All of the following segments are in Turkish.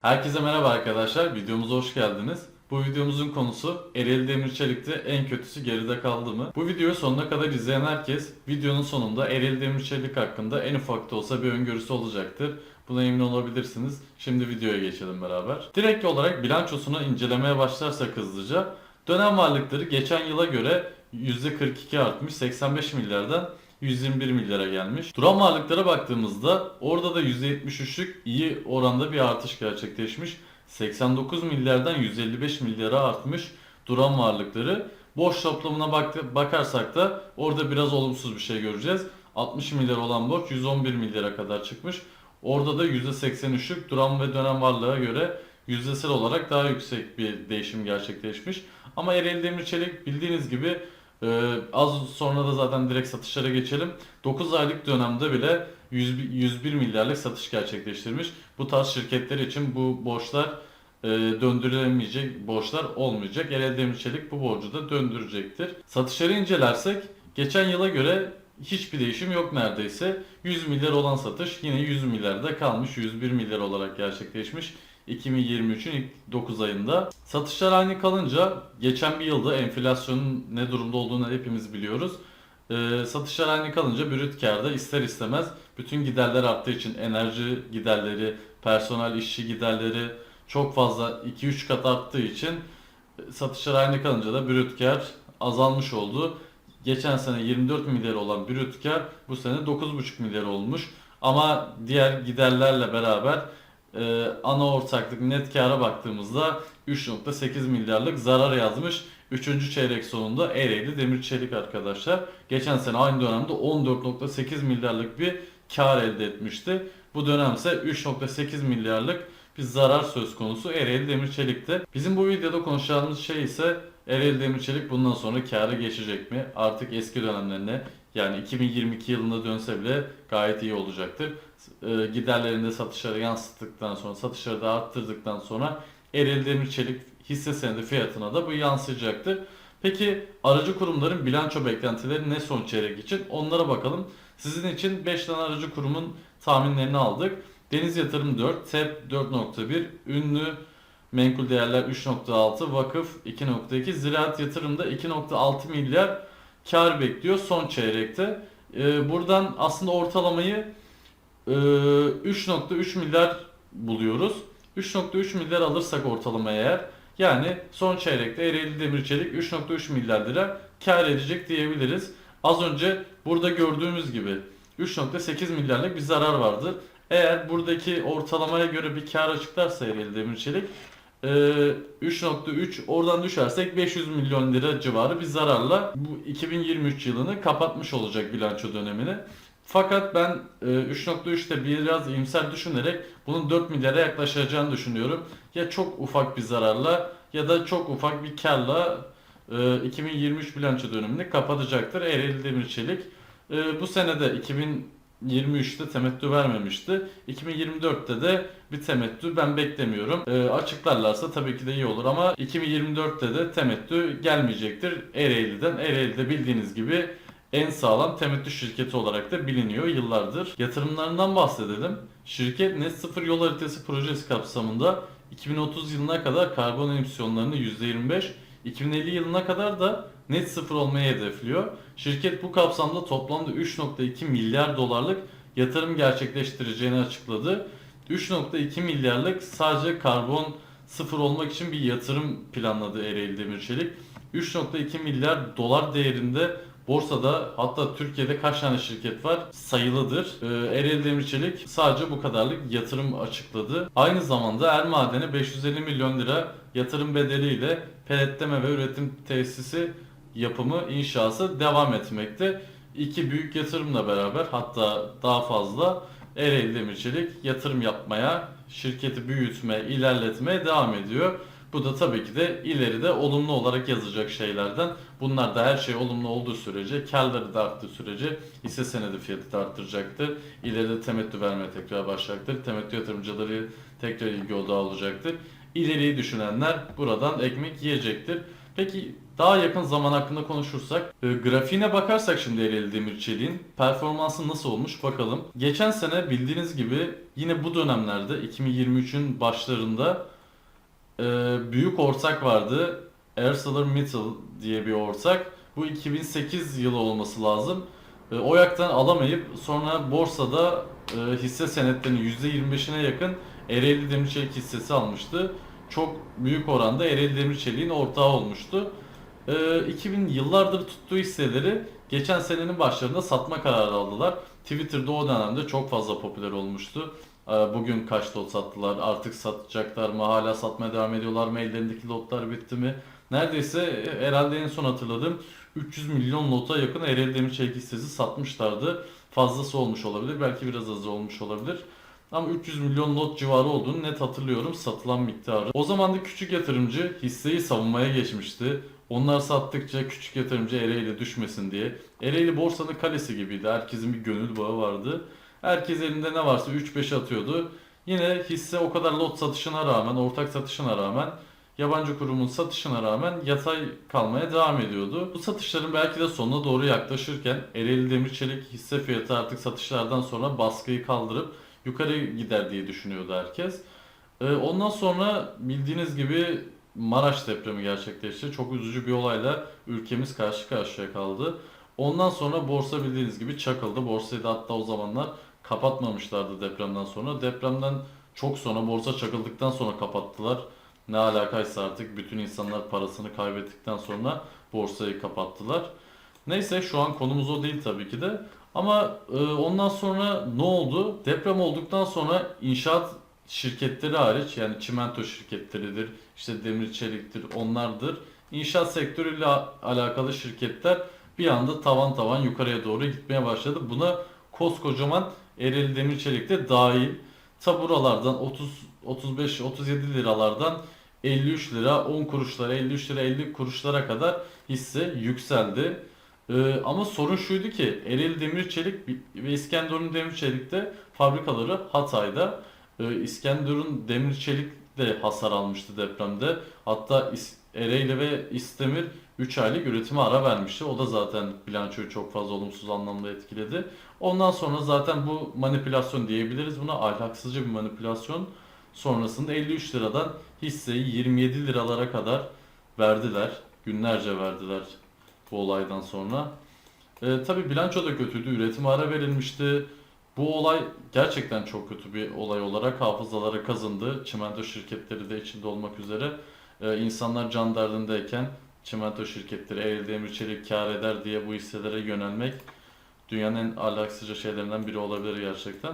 Herkese merhaba arkadaşlar, videomuza hoş geldiniz. Bu videomuzun konusu Ereğli Demir Çelik'te en kötüsü geride kaldı mı? Bu videoyu sonuna kadar izleyen herkes videonun sonunda Ereğli Demir Çelik hakkında en ufak da olsa bir öngörüsü olacaktır. Buna emin olabilirsiniz. Şimdi videoya geçelim beraber. Direkt olarak bilançosunu incelemeye başlarsak hızlıca dönem varlıkları geçen yıla göre %42 artmış 85 milyardan 121 milyara gelmiş. Duran varlıklara baktığımızda orada da %73'lük iyi oranda bir artış gerçekleşmiş. 89 milyardan 155 milyara artmış duran varlıkları. Borç toplamına bak- bakarsak da orada biraz olumsuz bir şey göreceğiz. 60 milyar olan borç 111 milyara kadar çıkmış. Orada da %83'lük duran ve dönem varlığa göre yüzdesel olarak daha yüksek bir değişim gerçekleşmiş. Ama Ereğli Demir Çelik bildiğiniz gibi ee, az sonra da zaten direkt satışlara geçelim. 9 aylık dönemde bile 100, 101 milyarlık satış gerçekleştirmiş. Bu tarz şirketler için bu borçlar e, döndürülemeyecek borçlar olmayacak. Ereğli Demir Çelik bu borcu da döndürecektir. Satışları incelersek geçen yıla göre hiçbir değişim yok neredeyse. 100 milyar olan satış yine 100 milyarda kalmış. 101 milyar olarak gerçekleşmiş. 2023'ün ilk 9 ayında. Satışlar aynı kalınca geçen bir yılda enflasyonun ne durumda olduğunu hepimiz biliyoruz. Ee, satışlar aynı kalınca brüt kârda ister istemez bütün giderler arttığı için enerji giderleri, personel işçi giderleri çok fazla 2-3 kat arttığı için e, satışlar aynı kalınca da brüt kâr azalmış oldu. Geçen sene 24 milyar olan brüt kâr bu sene 9,5 milyar olmuş. Ama diğer giderlerle beraber e, ana ortaklık net kâra baktığımızda 3.8 milyarlık zarar yazmış. 3. çeyrek sonunda Ereğli Demir Çelik arkadaşlar. Geçen sene aynı dönemde 14.8 milyarlık bir kar elde etmişti. Bu dönemse 3.8 milyarlık bir zarar söz konusu Ereğli Demir Çelik'te. Bizim bu videoda konuşacağımız şey ise Ereğli Demir Çelik bundan sonra kâra geçecek mi? Artık eski dönemlerine yani 2022 yılında dönse bile gayet iyi olacaktır. E, giderlerinde satışları yansıttıktan sonra, satışları da arttırdıktan sonra Ereğli Demir Çelik hisse senedi fiyatına da bu yansıyacaktır. Peki aracı kurumların bilanço beklentileri ne son çeyrek için? Onlara bakalım. Sizin için 5 tane aracı kurumun tahminlerini aldık. Deniz Yatırım 4, TEP 4.1, Ünlü Menkul Değerler 3.6, Vakıf 2.2, Ziraat Yatırım'da 2.6 milyar kar bekliyor son çeyrekte. Ee, buradan aslında ortalamayı e, 3.3 milyar buluyoruz. 3.3 milyar alırsak ortalama eğer yani son çeyrekte Ereğli Demir Çelik 3.3 milyar lira kar edecek diyebiliriz. Az önce burada gördüğümüz gibi 3.8 milyarlık bir zarar vardı. Eğer buradaki ortalamaya göre bir kar açıklarsa Ereğli Demir Çelik e, 3.3 oradan düşersek 500 milyon lira civarı bir zararla bu 2023 yılını kapatmış olacak bilanço dönemini. Fakat ben e, 3.3'te biraz iyimser düşünerek bunun 4 milyara yaklaşacağını düşünüyorum. Ya çok ufak bir zararla ya da çok ufak bir karla e, 2023 bilanço dönemini kapatacaktır Ereğli Demir Çelik. E, bu senede 2023'te temettü vermemişti. 2024'te de bir temettü ben beklemiyorum. E, açıklarlarsa tabii ki de iyi olur ama 2024'te de temettü gelmeyecektir Ereğli'den. Ereğli'de bildiğiniz gibi en sağlam temettü şirketi olarak da biliniyor yıllardır. Yatırımlarından bahsedelim. Şirket Net Sıfır Yol Haritası projesi kapsamında 2030 yılına kadar karbon emisyonlarını %25, 2050 yılına kadar da net sıfır olmayı hedefliyor. Şirket bu kapsamda toplamda 3.2 milyar dolarlık yatırım gerçekleştireceğini açıkladı. 3.2 milyarlık sadece karbon sıfır olmak için bir yatırım planladı Ereğli Demir Çelik. 3.2 milyar dolar değerinde Borsada hatta Türkiye'de kaç tane şirket var sayılıdır. Ee, Ereğli Demir Çelik sadece bu kadarlık yatırım açıkladı. Aynı zamanda Er Maden'e 550 milyon lira yatırım bedeliyle peletleme ve üretim tesisi yapımı inşası devam etmekte. İki büyük yatırımla beraber hatta daha fazla Ereğli Demir Çelik yatırım yapmaya, şirketi büyütmeye, ilerletmeye devam ediyor. Bu da tabii ki de ileride olumlu olarak yazacak şeylerden. Bunlar da her şey olumlu olduğu sürece, karları da arttığı sürece hisse senedi fiyatı da arttıracaktır. İleride temettü vermeye tekrar başlayacaktır. Temettü yatırımcıları tekrar ilgi odağı olacaktır. İleriyi düşünenler buradan ekmek yiyecektir. Peki daha yakın zaman hakkında konuşursak, e, grafiğine bakarsak şimdi Ereğli Demirçelik'in performansı nasıl olmuş bakalım. Geçen sene bildiğiniz gibi yine bu dönemlerde 2023'ün başlarında e, büyük ortak vardı. ArcelorMittal diye bir ortak. Bu 2008 yılı olması lazım. E, o yaktan alamayıp sonra borsada e, hisse senetlerinin %25'ine yakın Ereğli Demirçelik hissesi almıştı. Çok büyük oranda Ereğli Demirçelik'in ortağı olmuştu. E, 2000 yıllardır tuttuğu hisseleri geçen senenin başlarında satma kararı aldılar. Twitter'da o dönemde çok fazla popüler olmuştu. E, Bugün kaç lot sattılar, artık satacaklar mı, hala satmaya devam ediyorlar mı, ellerindeki lotlar bitti mi? Neredeyse e, herhalde en son hatırladığım 300 milyon lota yakın Ereğli Demirçelik hissesi satmışlardı. Fazlası olmuş olabilir, belki biraz azı olmuş olabilir. Ama 300 milyon lot civarı olduğunu net hatırlıyorum satılan miktarı. O zaman da küçük yatırımcı hisseyi savunmaya geçmişti. Onlar sattıkça küçük yatırımcı Ereğli düşmesin diye. Ereğli borsanın kalesi gibiydi. Herkesin bir gönül bağı vardı. Herkes elinde ne varsa 3-5 atıyordu. Yine hisse o kadar lot satışına rağmen, ortak satışına rağmen, yabancı kurumun satışına rağmen yatay kalmaya devam ediyordu. Bu satışların belki de sonuna doğru yaklaşırken Ereğli Demirçelik hisse fiyatı artık satışlardan sonra baskıyı kaldırıp yukarı gider diye düşünüyordu herkes. Ee, Ondan sonra bildiğiniz gibi Maraş depremi gerçekleşti. Çok üzücü bir olayla ülkemiz karşı karşıya kaldı. Ondan sonra borsa bildiğiniz gibi çakıldı. Borsayı da hatta o zamanlar kapatmamışlardı depremden sonra. Depremden çok sonra borsa çakıldıktan sonra kapattılar. Ne alakaysa artık bütün insanlar parasını kaybettikten sonra borsayı kapattılar. Neyse şu an konumuz o değil tabii ki de. Ama e, ondan sonra ne oldu? Deprem olduktan sonra inşaat şirketleri hariç yani çimento şirketleridir, işte demir çeliktir, onlardır. İnşaat sektörüyle alakalı şirketler bir anda tavan tavan yukarıya doğru gitmeye başladı. Buna koskocaman Ereğli Demir Çelik de dahil. Ta buralardan 30 35 37 liralardan 53 lira 10 kuruşlara 53 lira 50 kuruşlara kadar hisse yükseldi. Ee, ama sorun şuydu ki Ereğli Demir Çelik ve İskenderun Demir Çelik'te fabrikaları Hatay'da. Ee, İskenderun Demir Çelik de hasar almıştı depremde. Hatta Ereğli ve İstemir 3 aylık üretime ara vermişti. O da zaten bilançoyu çok fazla olumsuz anlamda etkiledi. Ondan sonra zaten bu manipülasyon diyebiliriz buna ahlaksızca bir manipülasyon. Sonrasında 53 liradan hisseyi 27 liralara kadar verdiler. Günlerce verdiler bu olaydan sonra. E, tabii bilanço da kötüydü. Üretime ara verilmişti. Bu olay gerçekten çok kötü bir olay olarak hafızalara kazındı. Çimento şirketleri de içinde olmak üzere. E, insanlar can derdindeyken çimento şirketleri Ereğli Demir Çelik kar eder diye bu hisselere yönelmek dünyanın en ahlaksızca şeylerinden biri olabilir gerçekten.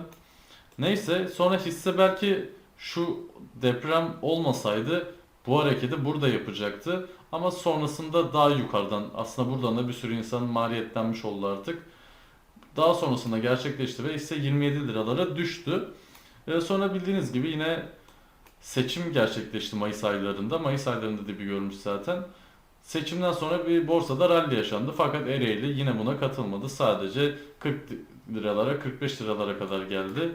Neyse sonra hisse belki şu deprem olmasaydı bu hareketi burada yapacaktı. Ama sonrasında daha yukarıdan aslında buradan da bir sürü insan maliyetlenmiş oldu artık. Daha sonrasında gerçekleşti ve hisse 27 liralara düştü. Ee, sonra bildiğiniz gibi yine seçim gerçekleşti Mayıs aylarında. Mayıs aylarında da bir görmüş zaten. Seçimden sonra bir borsada rally yaşandı fakat Ereğli yine buna katılmadı. Sadece 40 liralara 45 liralara kadar geldi.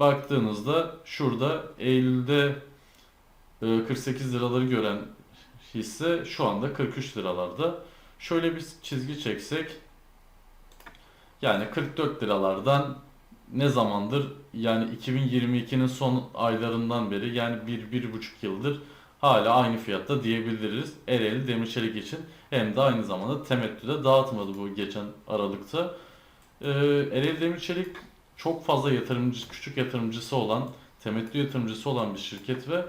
Baktığınızda şurada Eylül'de e, 48 liraları gören hisse şu anda 43 liralarda. Şöyle bir çizgi çeksek yani 44 liralardan ne zamandır yani 2022'nin son aylarından beri yani bir, bir buçuk yıldır hala aynı fiyatta diyebiliriz Ereğli Demirçelik için. Hem de aynı zamanda temettüde dağıtmadı bu geçen Aralık'ta. Ee, Ereğli Demirçelik çok fazla yatırımcı, küçük yatırımcısı olan, temettü yatırımcısı olan bir şirket ve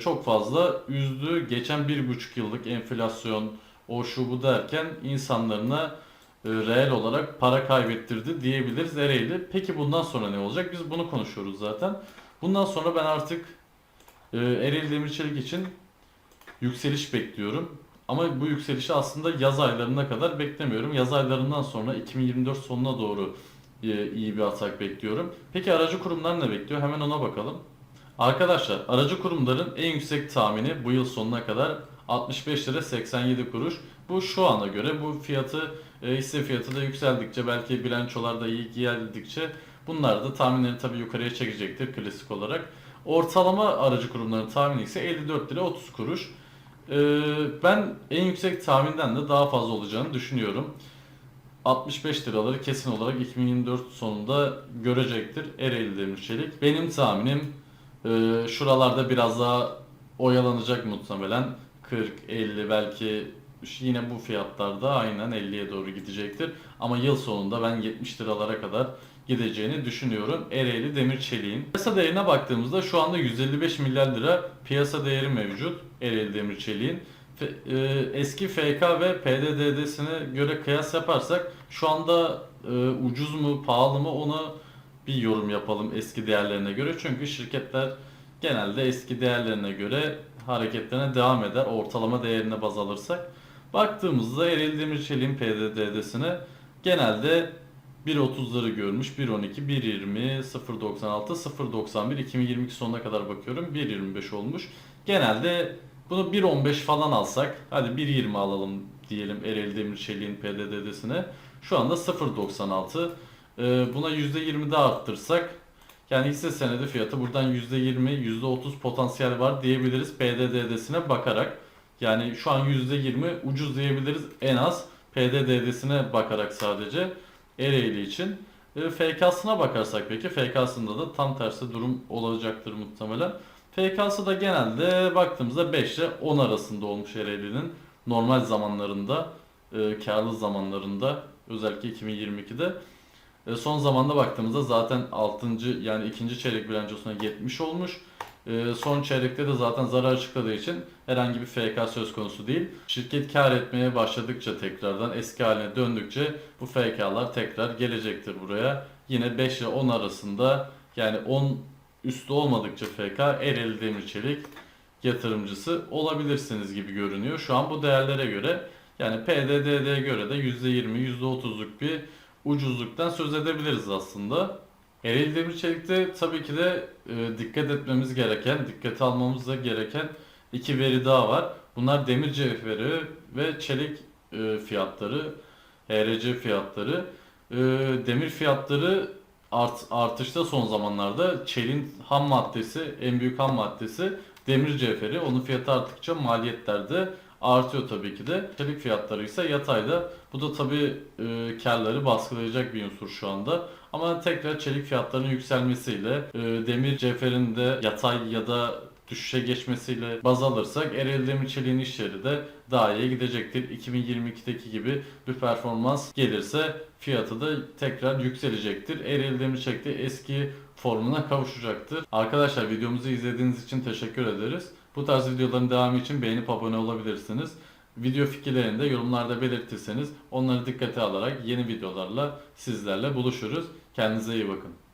çok fazla üzdü. Geçen bir buçuk yıllık enflasyon, o şu bu derken insanlarına e, reel olarak para kaybettirdi diyebiliriz Ereğli. Peki bundan sonra ne olacak? Biz bunu konuşuyoruz zaten. Bundan sonra ben artık e, Ereğli Demirçelik için yükseliş bekliyorum. Ama bu yükselişi aslında yaz aylarına kadar beklemiyorum. Yaz aylarından sonra 2024 sonuna doğru e, iyi bir atak bekliyorum. Peki aracı kurumlar ne bekliyor? Hemen ona bakalım. Arkadaşlar aracı kurumların en yüksek tahmini bu yıl sonuna kadar 65 lira 87 kuruş. Bu şu ana göre bu fiyatı e, hisse fiyatı da yükseldikçe belki bilançolar da iyi geldikçe bunlar da tahminleri tabii yukarıya çekecektir klasik olarak. Ortalama aracı kurumların tahmini ise 54 lira 30 kuruş. Ee, ben en yüksek tahminden de daha fazla olacağını düşünüyorum. 65 liraları kesin olarak 2024 sonunda görecektir Ereğli Demir Çelik. Benim tahminim e, şuralarda biraz daha oyalanacak muhtemelen. 40, 50 belki yine bu fiyatlarda aynen 50'ye doğru gidecektir. Ama yıl sonunda ben 70 liralara kadar gideceğini düşünüyorum. Ereğli Demir Çelik'in. Piyasa değerine baktığımızda şu anda 155 milyar lira piyasa değeri mevcut Ereğli Demir Çelik'in. E, eski FK ve PDD'sine göre kıyas yaparsak şu anda e, ucuz mu pahalı mı ona bir yorum yapalım eski değerlerine göre. Çünkü şirketler genelde eski değerlerine göre hareketlerine devam eder. Ortalama değerine baz alırsak. Baktığımızda Ereğli Demirçelik'in PDD'sine genelde 1.30'ları görmüş. 1.12, 1.20, 0.96, 0.91, 2022 sonuna kadar bakıyorum. 1.25 olmuş. Genelde bunu 1.15 falan alsak, hadi 1.20 alalım diyelim Ereğli Demirçelik'in PDD'sine. Şu anda 0.96. Ee, Buna %20 daha arttırsak yani hisse senedi fiyatı buradan %20, %30 potansiyel var diyebiliriz PDD'sine bakarak. Yani şu an %20 ucuz diyebiliriz en az PDD'sine bakarak sadece Ereğli için. E, FK'sına bakarsak peki FK'sında da tam tersi durum olacaktır muhtemelen. FK'sı da genelde baktığımızda 5 ile 10 arasında olmuş Ereğli'nin normal zamanlarında, e, karlı zamanlarında özellikle 2022'de. E, son zamanda baktığımızda zaten 6. yani ikinci çeyrek bilançosuna 70 olmuş. E, son çeyrekte de zaten zarar açıkladığı için herhangi bir FK söz konusu değil. Şirket kar etmeye başladıkça tekrardan eski haline döndükçe bu FK'lar tekrar gelecektir buraya. Yine 5 ile 10 arasında yani 10 üstü olmadıkça FK Ereğli Demir Çelik yatırımcısı olabilirsiniz gibi görünüyor. Şu an bu değerlere göre yani PDD'ye göre de %20, %30'luk bir ucuzluktan söz edebiliriz aslında. Ereğli Demir Çelik'te tabii ki de e, dikkat etmemiz gereken, dikkate almamız da gereken iki veri daha var. Bunlar demir cevheri ve çelik e, fiyatları, HRC fiyatları. E, demir fiyatları art, artışta son zamanlarda çelin ham maddesi, en büyük ham maddesi demir cevheri. Onun fiyatı arttıkça maliyetler de artıyor tabii ki de. Çelik fiyatları ise yatayda. Bu da tabii e, karları baskılayacak bir unsur şu anda. Ama tekrar çelik fiyatlarının yükselmesiyle e, demir cevherin de yatay ya da düşüşe geçmesiyle baz alırsak Ereğli Demir Çelik'in işleri de daha iyi gidecektir. 2022'deki gibi bir performans gelirse fiyatı da tekrar yükselecektir. Ereğli Demir Çelik de eski formuna kavuşacaktır. Arkadaşlar videomuzu izlediğiniz için teşekkür ederiz. Bu tarz videoların devamı için beğenip abone olabilirsiniz. Video fikirlerini de yorumlarda belirtirseniz onları dikkate alarak yeni videolarla sizlerle buluşuruz. Kendinize iyi bakın.